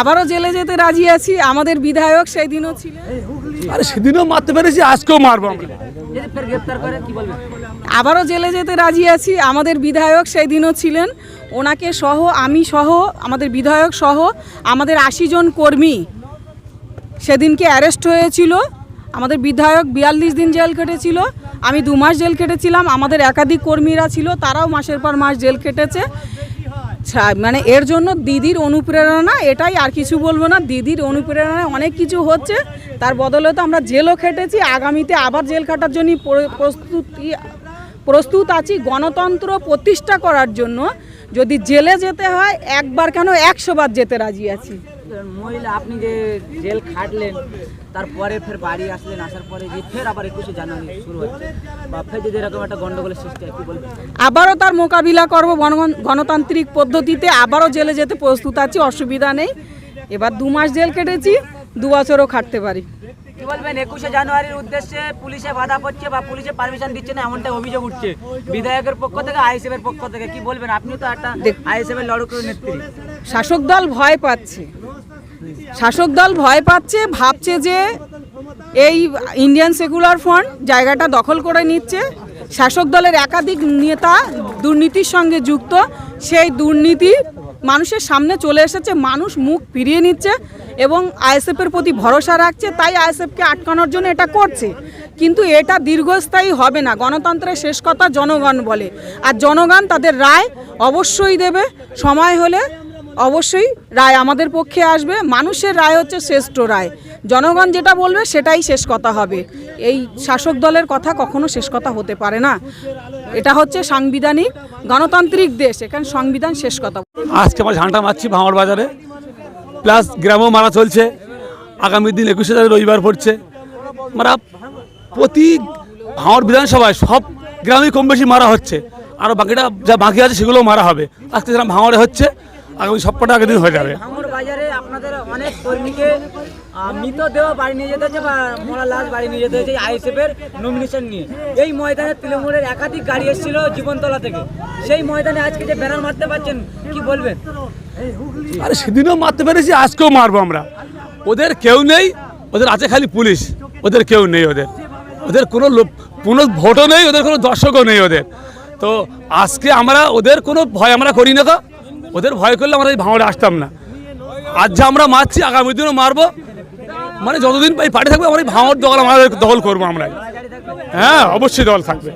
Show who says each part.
Speaker 1: আবারও জেলে যেতে রাজি আছি। আমাদের বিধায়ক সেই দিনও ছিলেন
Speaker 2: আরে সেদিনও মারতে পেরেছি আজকেও মারবো আমরা।
Speaker 3: যদি ফের গ্রেপ্তার করে কি বলবেন?
Speaker 1: আবারও জেলে যেতে রাজি আছি। আমাদের বিধায়ক সেই দিনও ছিলেন। ওনাকে সহ আমি সহ আমাদের বিধায়ক সহ আমাদের আশি জন কর্মী সেদিনকে অ্যারেস্ট হয়েছিল। আমাদের বিধায়ক বিয়াল্লিশ দিন জেল কেটেছিল আমি দু মাস জেল কেটেছিলাম আমাদের একাধিক কর্মীরা ছিল তারাও মাসের পর মাস জেল কেটেছে মানে এর জন্য দিদির অনুপ্রেরণা এটাই, আর কিছু বলব না, দিদির অনুপ্রেরণায় অনেক কিছু হচ্ছে। তার বদলে তো আমরা জেলও খেটেছি, আগামীতে আবার জেল খাটার জন্য প্রস্তুতি, প্রস্তুত আছি গণতন্ত্র প্রতিষ্ঠা করার জন্য। যদি জেলে যেতে হয়, একবার কেন একশো বার যেতে রাজি আছি।
Speaker 3: মহিলা আপনি যে জেল খাটলেন তারপরে ফের বাড়ি আসলেন আসার পরে যে ফের আবার একুশে জানুয়ারি শুরু হচ্ছে। বা ফের যদি এরকম একটা গন্ডগোলের সৃষ্টি হয় কি বলবেন?
Speaker 1: আবারও তার মোকাবিলা করব গণ- গণতান্ত্রিক পদ্ধতিতে আবারও জেলে যেতে প্রস্তুত আছি অসুবিধা নেই। এবার দু মাস জেল কেটেছি দু বছরও খাটতে পারি।
Speaker 3: কি বলবেন একুশে জানুয়ারির উদ্দেশ্যে পুলিশে বাধা বা পুলিশে পারমিশন দিচ্ছে না এমনটা অভিযোগ উঠছে। বিধায়কের পক্ষ থেকে আইএসএফের পক্ষ থেকে কি বলবেন? আপনি তো একটা আইএসএফ এর লড়কের নেত্রী।
Speaker 1: শাসক দল ভয় পাচ্ছে। শাসক দল ভয় পাচ্ছে, ভাবছে যে এই ইন্ডিয়ান সেকুলার ফ্রন্ট জায়গাটা দখল করে নিচ্ছে। শাসক দলের একাধিক নেতা দুর্নীতির সঙ্গে যুক্ত। সেই দুর্নীতি মানুষের সামনে চলে এসেছে, মানুষ মুখ ফিরিয়ে নিচ্ছে এবং আইএসএফের প্রতি ভরসা রাখছে, তাই আইএসএফকে আটকানোর জন্য এটা করছে। কিন্তু এটা দীর্ঘস্থায়ী হবে না, গণতন্ত্রের শেষ কথা জনগণ বলে। আর জনগণ তাদের রায় অবশ্যই দেবে, সময় হলে অবশ্যই রায় আমাদের পক্ষে আসবে। মানুষের রায় হচ্ছে শ্রেষ্ঠ রায়। জনগণ যেটা বলবে সেটাই শেষ কথা হবে। এই শাসক দলের কথা কখনো শেষ কথা হতে পারে না। এটা হচ্ছে সাংবিধানিক, গণতান্ত্রিক দেশ। এখানে সংবিধান শেষ কথা।
Speaker 2: আজকে আমরা ঝাঁটা মারছি ভাঙড় বাজারে। প্লাস গ্রামও মারা চলছে। আগামী দিন একুশে তারিখ রবিবার পড়ছে। মারা প্রতি ভাঙড় বিধানসভায় সব গ্রামেই কম বেশি মারা হচ্ছে। আর বাকিটা যা বাকি আছে সেগুলোও মারা হবে। আজকে যেরকম ভাঙড়ে হচ্ছে আগামী সপ্তাহটা আগের দিন হয়ে যাবে।
Speaker 3: বাজারে আপনাদের অনেক কর্মীকে মৃতদেহ বাড়ি নিয়ে যেতে হচ্ছে বা মরা লাশ বাড়ি নিয়ে যেতে হচ্ছে আইএসএফ এর নমিনেশন নিয়ে। এই ময়দানে তৃণমূলের একাধিক গাড়ি এসেছিল জীবনতলা থেকে। সেই ময়দানে আজকে যে ব্যানার মারতে পারছেন কি বলবেন?
Speaker 2: আরে সেদিনও মারতে পেরেছি আজকেও মারবো আমরা। ওদের কেউ নেই ওদের আছে খালি পুলিশ। ওদের কেউ নেই ওদের। ওদের কোনো কোনো ভোটও নেই ওদের কোনো দর্শকও নেই ওদের। তো আজকে আমরা ওদের কোনো ভয় আমরা করি না তো। ওদের ভয় করলে আমরা এই ভাঙড়ে আসতাম না। আজ যে আমরা মারছি, আগামী দিনও মারবো। মানে যতদিন পাই পাঠিয়ে থাকবে, আমরা এই ভাঙড় দখল আমাদের দখল করব আমরা হ্যাঁ অবশ্যই দল থাকবে।